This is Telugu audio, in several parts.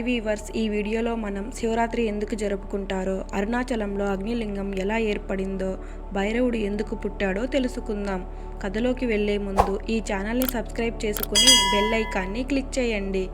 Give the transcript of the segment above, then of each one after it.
హాయ్ వీవర్స్ ఈ వీడియోలో మనం శివరాత్రి ఎందుకు జరుపుకుంటారో అరుణాచలంలో అగ్నిలింగం ఎలా ఏర్పడిందో భైరవుడు ఎందుకు పుట్టాడో తెలుసుకుందాం. కథలోకి వెళ్ళే ముందు ఈ ఛానల్ని సబ్స్క్రైబ్ చేసుకుని బెల్ ఐకాన్ని క్లిక్ చేయండి.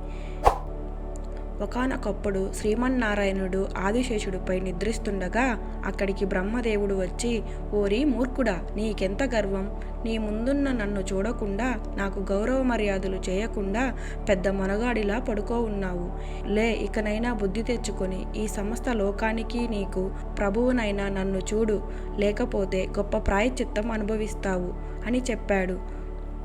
ఒకానొకప్పుడు శ్రీమన్నారాయణుడు ఆదిశేషుడిపై నిద్రిస్తుండగా అక్కడికి బ్రహ్మదేవుడు వచ్చి ఓరి మూర్ఖుడా నీకెంత గర్వం? నీ ముందున్న నన్ను చూడకుండా నాకు గౌరవ మర్యాదలు చేయకుండా పెద్ద మనగాడిలా పడుకో ఉన్నావు. లే ఇకనైనా బుద్ధి తెచ్చుకొని ఈ సమస్త లోకానికి నీకు ప్రభువునైనా నన్ను చూడు లేకపోతే గొప్ప ప్రాయచిత్తం అనుభవిస్తావు అని చెప్పాడు.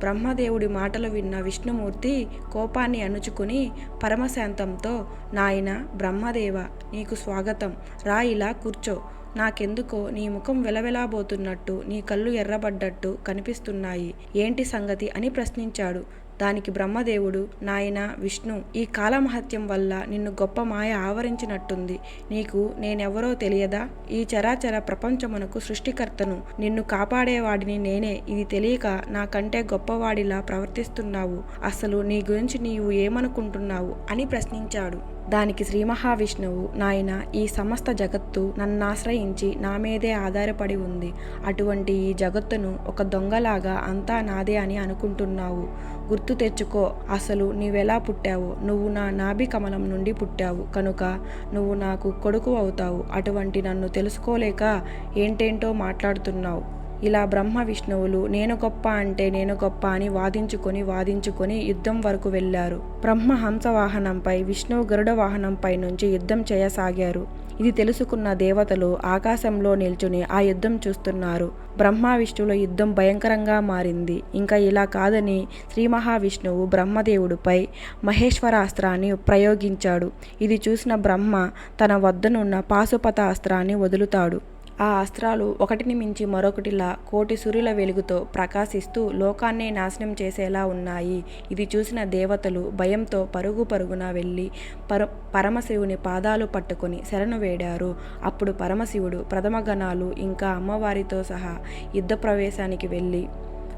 బ్రహ్మదేవుడి మాటలు విన్న విష్ణుమూర్తి కోపాన్ని అణుచుకుని పరమశాంతంతో నాయన బ్రహ్మదేవ నీకు స్వాగతం. రా ఇలా కూర్చో. నాకెందుకో నీ ముఖం వెలవెలాబోతున్నట్టు నీ కళ్ళు ఎర్రబడ్డట్టు కనిపిస్తున్నాయి. ఏంటి సంగతి అని ప్రశ్నించాడు. దానికి బ్రహ్మదేవుడు నాయన విష్ణు ఈ కాలమహత్యం వల్ల నిన్ను గొప్ప మాయ ఆవరించినట్టుంది. నీకు నేనెవరో తెలియదా? ఈ చరాచర ప్రపంచమునకు సృష్టికర్తను. నిన్ను కాపాడేవాడిని నేనే. ఇది తెలియక నాకంటే గొప్పవాడిలా ప్రవర్తిస్తున్నావు. అసలు నీ గురించి నీవు ఏమనుకుంటున్నావు? అని ప్రశ్నించాడు. దానికి శ్రీ మహావిష్ణువు నాయన ఈ సమస్త జగత్తు నన్నాశ్రయించి నా మీదే ఆధారపడి ఉంది. అటువంటి ఈ జగత్తును ఒక దొంగలాగా అంతా నాదే అని అనుకుంటున్నావు. గుర్తు తెచ్చుకో అసలు నీవెలా పుట్టావు? నువ్వు నా నాభి కమలం నుండి పుట్టావు. కనుక నువ్వు నాకు కొడుకు అవుతావు. అటువంటి నన్ను తెలుసుకోలేక ఏంటేంటో మాట్లాడుతున్నావు. ఇలా బ్రహ్మ విష్ణువులు నేను గొప్ప అంటే నేను గొప్ప అని వాదించుకొని వాదించుకొని యుద్ధం వరకు వెళ్ళారు. బ్రహ్మ హంస వాహనంపై విష్ణువు గరుడ వాహనంపై నుంచి యుద్ధం చేయసాగారు. ఇది తెలుసుకున్న దేవతలు ఆకాశంలో నిల్చుని ఆ యుద్ధం చూస్తున్నారు. బ్రహ్మ విష్ణువుల యుద్ధం భయంకరంగా మారింది. ఇంకా ఇలా కాదని శ్రీ మహావిష్ణువు బ్రహ్మదేవుడిపై మహేశ్వరాస్త్రాన్ని ప్రయోగించాడు. ఇది చూసిన బ్రహ్మ తన వద్దనున్న పాశుపత అస్త్రాన్ని వదులుతాడు. ఆ అస్త్రాలు ఒకటిని మించి మరొకటిలా కోటి సూర్యుల వెలుగుతో ప్రకాశిస్తూ లోకాన్నే నాశనం చేసేలా ఉన్నాయి. ఇది చూసిన దేవతలు భయంతో పరుగు పరుగున వెళ్ళి పర పరమశివుని పాదాలు పట్టుకొని శరణు వేడారు. అప్పుడు పరమశివుడు ప్రథమ గణాలు ఇంకా అమ్మవారితో సహా యుద్ధ ప్రవేశానికి వెళ్ళి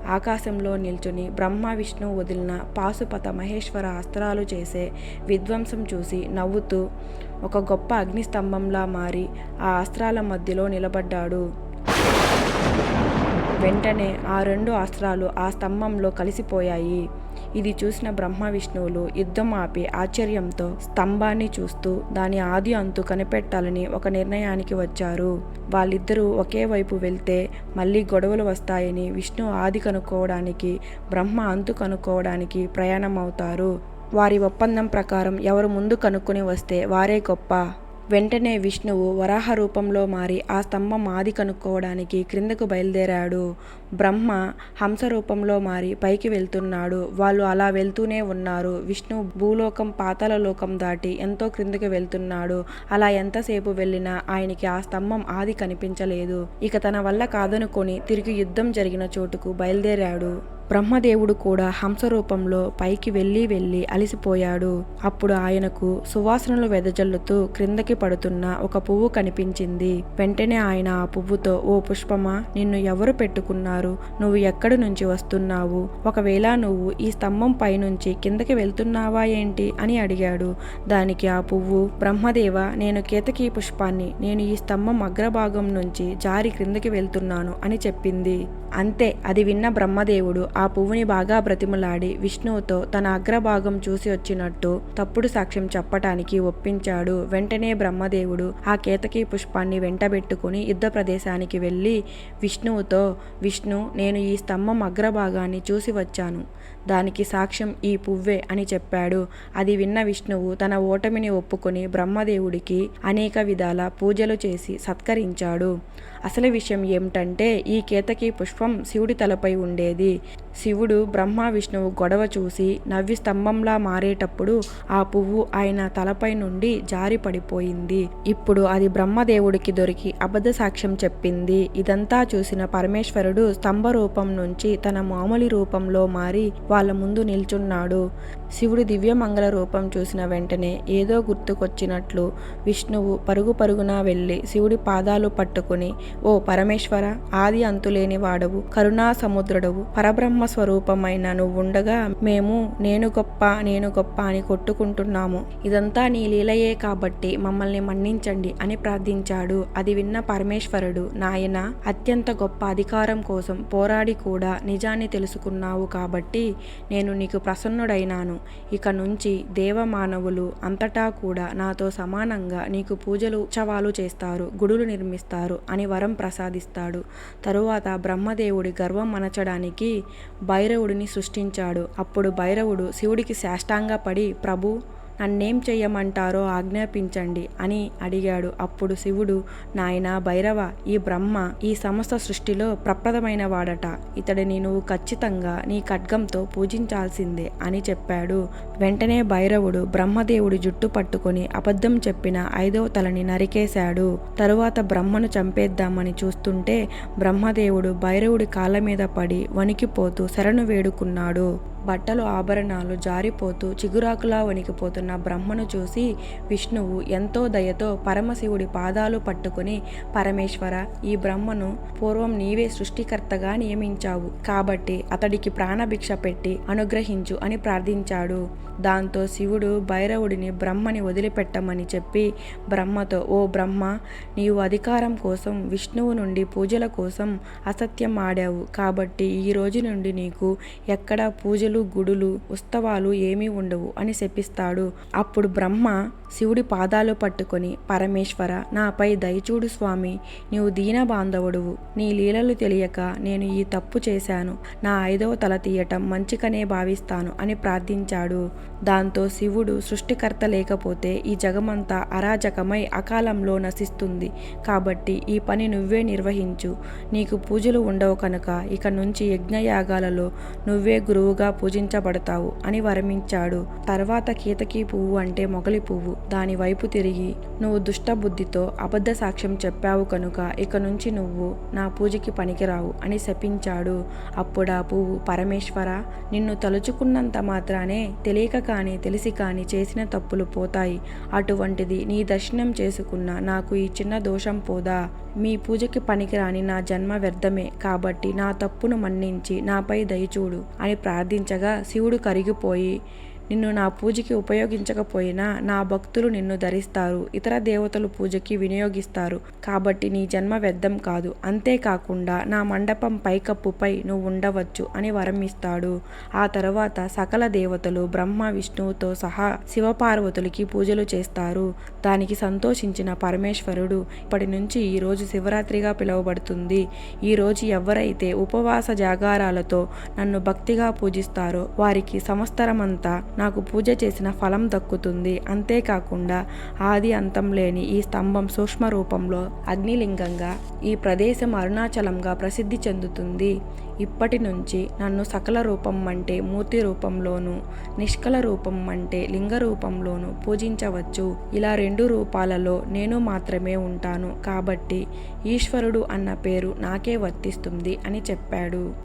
ఆకాశంలో నిల్చుని బ్రహ్మ విష్ణు వదిలిన పాశుపత మహేశ్వర అస్త్రాలు చేసే విధ్వంసం చూసి నవ్వుతూ ఒక గొప్ప అగ్నిస్తంభంలా మారి ఆ అస్త్రాల మధ్యలో నిలబడ్డాడు. వెంటనే ఆ రెండు అస్త్రాలు ఆ స్తంభంలో కలిసిపోయాయి. ఇది చూసిన బ్రహ్మ విష్ణువులు యుద్ధం ఆపి ఆశ్చర్యంతో స్తంభాన్ని చూస్తూ దాని ఆది అంతు కనిపెట్టాలని ఒక నిర్ణయానికి వచ్చారు. వాళ్ళిద్దరూ ఒకే వైపు వెళ్తే మళ్ళీ గొడవలు వస్తాయని విష్ణు ఆది కనుక్కోవడానికి బ్రహ్మ అంతు కనుక్కోవడానికి ప్రయాణం అవుతారు వారి ఒప్పందం ప్రకారం ఎవరు ముందు కనుక్కొని వస్తే వారే గొప్ప. వెంటనే విష్ణువు వరాహ రూపంలో మారి ఆ స్తంభం ఆది కనుక్కోవడానికి క్రిందకు బయలుదేరాడు. బ్రహ్మ హంస రూపంలో మారి పైకి వెళ్తున్నాడు. వాళ్ళు అలా వెళ్తూనే ఉన్నారు. విష్ణు భూలోకం పాతాల లోకం దాటి ఎంతో క్రిందకు వెళ్తున్నాడు. అలా ఎంతసేపు వెళ్ళినా ఆయనకి ఆ స్తంభం ఆది కనిపించలేదు. ఇక తన వల్ల కాదనుకొని తిరిగి యుద్ధం జరిగిన చోటుకు బయలుదేరాడు. బ్రహ్మదేవుడు కూడా హంస రూపంలో పైకి వెళ్ళి వెళ్ళి అలిసిపోయాడు. అప్పుడు ఆయనకు సువాసనలు వెదజల్లుతూ క్రిందకి పడుతున్న ఒక పువ్వు కనిపించింది. వెంటనే ఆయన ఆ పువ్వుతో ఓ పుష్పమా నిన్ను ఎవరు పెట్టుకున్నారు? నువ్వు ఎక్కడి నుంచి వస్తున్నావు? ఒకవేళ నువ్వు ఈ స్తంభం పైనుంచి కిందకి వెళ్తున్నావా ఏంటి? అని అడిగాడు. దానికి ఆ పువ్వు బ్రహ్మదేవ నేను కేతకీ పుష్పాన్ని నేను ఈ స్తంభం అగ్రభాగం నుంచి జారి క్రిందకి వెళ్తున్నాను అని చెప్పింది. అంతే అది విన్న బ్రహ్మదేవుడు ఆ పువ్వుని బాగా బ్రతిమలాడి విష్ణువుతో తన అగ్రభాగం చూసి వచ్చినట్టు తప్పుడు సాక్ష్యం చెప్పటానికి ఒప్పించాడు. వెంటనే బ్రహ్మదేవుడు ఆ కేతకీ పుష్పాన్ని వెంటబెట్టుకుని యుద్ధ ప్రదేశానికి వెళ్ళి విష్ణువుతో విష్ణు నేను ఈ స్తంభం అగ్రభాగాన్ని చూసి వచ్చాను. దానికి సాక్ష్యం ఈ పువ్వే అని చెప్పాడు. అది విన్న విష్ణువు తన ఓటమిని ఒప్పుకొని బ్రహ్మదేవుడికి అనేక విధాల పూజలు చేసి సత్కరించాడు. అసలు విషయం ఏమిటంటే ఈ కేతకి పుష్పం శివుడి తలపై ఉండేది. శివుడు బ్రహ్మ విష్ణువు గొడవ చూసి నవ్వి స్తంభంలా మారేటప్పుడు ఆ పువ్వు ఆయన తలపై నుండి జారి పడిపోయింది. ఇప్పుడు అది బ్రహ్మదేవుడికి దొరికి అబద్ధ సాక్ష్యం చెప్పింది. ఇదంతా చూసిన పరమేశ్వరుడు స్తంభ రూపం నుంచి తన మామూలు రూపంలో మారి వాళ్ళ ముందు నిల్చున్నాడు. శివుడి దివ్యమంగళ రూపం చూసిన వెంటనే ఏదో గుర్తుకొచ్చినట్లు విష్ణువు పరుగు పరుగున వెళ్ళి శివుడి పాదాలు పట్టుకుని ఓ పరమేశ్వర ఆది అంతులేని వాడవు కరుణా సముద్రుడవు పరబ్రహ్మ స్వరూపమైన నువ్వుండగా మేము నేను గొప్ప నేను గొప్ప అని కొట్టుకుంటున్నాము. ఇదంతా నీ లీలయే కాబట్టి మమ్మల్ని మన్నించండి అని ప్రార్థించాడు. అది విన్న పరమేశ్వరుడు నాయన అత్యంత గొప్ప అధికారం కోసం పోరాడి కూడా నిజాన్ని తెలుసుకున్నావు కాబట్టి నేను నీకు ప్రసన్నుడైనాను. ఇక నుంచి దేవమానవులు అంతటా కూడా నాతో సమానంగా నీకు పూజలు ఉత్సవాలు చేస్తారు గుడులు నిర్మిస్తారు అని వరం ప్రసాదిస్తాడు. తరువాత బ్రహ్మదేవుడి గర్వం అనచడానికి భైరవుడిని సృష్టించాడు. అప్పుడు భైరవుడు శివుడికి సాష్టాంగపడి ప్రభు నన్నేం చెయ్యమంటారో ఆజ్ఞాపించండి అని అడిగాడు. అప్పుడు శివుడు నాయన భైరవ ఈ బ్రహ్మ ఈ సమస్త సృష్టిలో ప్రప్రదమైన వాడట ఇతడిని నువ్వు ఖచ్చితంగా నీ ఖడ్గంతో పూజించాల్సిందే అని చెప్పాడు. వెంటనే భైరవుడు బ్రహ్మదేవుడి జుట్టు పట్టుకొని అబద్ధం చెప్పిన ఐదవ తలని నరికేశాడు. తరువాత బ్రహ్మను చంపేద్దామని చూస్తుంటే బ్రహ్మదేవుడు భైరవుడి కాళ్ళ మీద పడి వణికిపోతూ శరణు వేడుకున్నాడు. బట్టలు ఆభరణాలు జారిపోతూ చిగురాకులా వణికిపోతున్న బ్రహ్మను చూసి విష్ణువు ఎంతో దయతో పరమశివుడి పాదాలు పట్టుకుని పరమేశ్వర ఈ బ్రహ్మను పూర్వం నీవే సృష్టికర్తగా నియమించావు. కాబట్టి అతడికి ప్రాణభిక్ష పెట్టి అనుగ్రహించు అని ప్రార్థించాడు. దాంతో శివుడు భైరవుడిని బ్రహ్మని వదిలిపెట్టమని చెప్పి బ్రహ్మతో ఓ బ్రహ్మ నీవు అధికారం కోసం విష్ణువు నుండి పూజల కోసం అసత్యం ఆడావు. కాబట్టి ఈ రోజు నుండి నీకు ఎక్కడ పూజలు గుడులు ఉత్సవాలు ఏమీ ఉండవు అని శపిస్తాడు. అప్పుడు బ్రహ్మ శివుడి పాదాలు పట్టుకొని పరమేశ్వర నాపై దయచూడు స్వామి నీవు దీన బాంధవుడువు. నీ లీలలు తెలియక నేను ఈ తప్పు చేశాను. నా ఐదవ తల తీయటం మంచికనే భావిస్తాను అని ప్రార్థించాడు. దాంతో శివుడు సృష్టికర్త లేకపోతే ఈ జగమంతా అరాజకమై అకాలంలో నశిస్తుంది. కాబట్టి ఈ పని నువ్వే నిర్వహించు. నీకు పూజలు ఉండవు కనుక ఇక నుంచి యజ్ఞయాగాలలో నువ్వే గురువుగా పూజించబడతావు అని వరమించాడు. తర్వాత కీతకి పువ్వు అంటే మొగలి పువ్వు. దాని వైపు తిరిగి నువ్వు దుష్టబుద్ధితో అబద్ధ సాక్ష్యం చెప్పావు కనుక ఇక నుంచి నువ్వు నా పూజకి పనికిరావు అని శపించాడు. అప్పుడా పువ్వు పరమేశ్వర నిన్ను తలుచుకున్నంత మాత్రానే తెలియక కానీ తెలిసి కానీ చేసిన తప్పులు పోతాయి. అటువంటిది నీ దర్శనం చేసుకున్న నాకు ఈ చిన్న దోషం పోదా. మీ పూజకి పనికిరాని నా జన్మ వ్యర్థమే. కాబట్టి నా తప్పును మన్నించి నాపై దయచూడు అని ప్రార్థించగా శివుడు కరిగిపోయి నిన్ను నా పూజకి ఉపయోగించకపోయినా నా భక్తులు నిన్ను ధరిస్తారు. ఇతర దేవతలు పూజకి వినియోగిస్తారు. కాబట్టి నీ జన్మ వ్యర్థం కాదు. అంతేకాకుండా నా మండపం పైకప్పుపై నువ్వు ఉండవచ్చు అని వరం ఇస్తాడు. ఆ తర్వాత సకల దేవతలు బ్రహ్మ విష్ణువుతో సహా శివపార్వతులకి పూజలు చేస్తారు. దానికి సంతోషించిన పరమేశ్వరుడు ఇప్పటి నుంచి ఈరోజు శివరాత్రిగా పిలువబడుతుంది. ఈరోజు ఎవరైతే ఉపవాస జాగారాలతో నన్ను భక్తిగా పూజిస్తారో వారికి సంవత్సరమంతా నాకు పూజ చేసిన ఫలం దక్కుతుంది. అంతేకాకుండా ఆది అంతం లేని ఈ స్తంభం సూక్ష్మ రూపంలో అగ్నిలింగంగా ఈ ప్రదేశం అరుణాచలంగా ప్రసిద్ధి చెందుతుంది. ఇప్పటి నుంచి నన్ను సకల రూపం అంటే మూర్తి రూపంలోనూ నిష్కల రూపం అంటే లింగ రూపంలోనూ పూజించవచ్చు. ఇలా రెండు రూపాలలో నేను మాత్రమే ఉంటాను. కాబట్టి ఈశ్వరుడు అన్న పేరు నాకే వర్తిస్తుంది అని చెప్పాడు.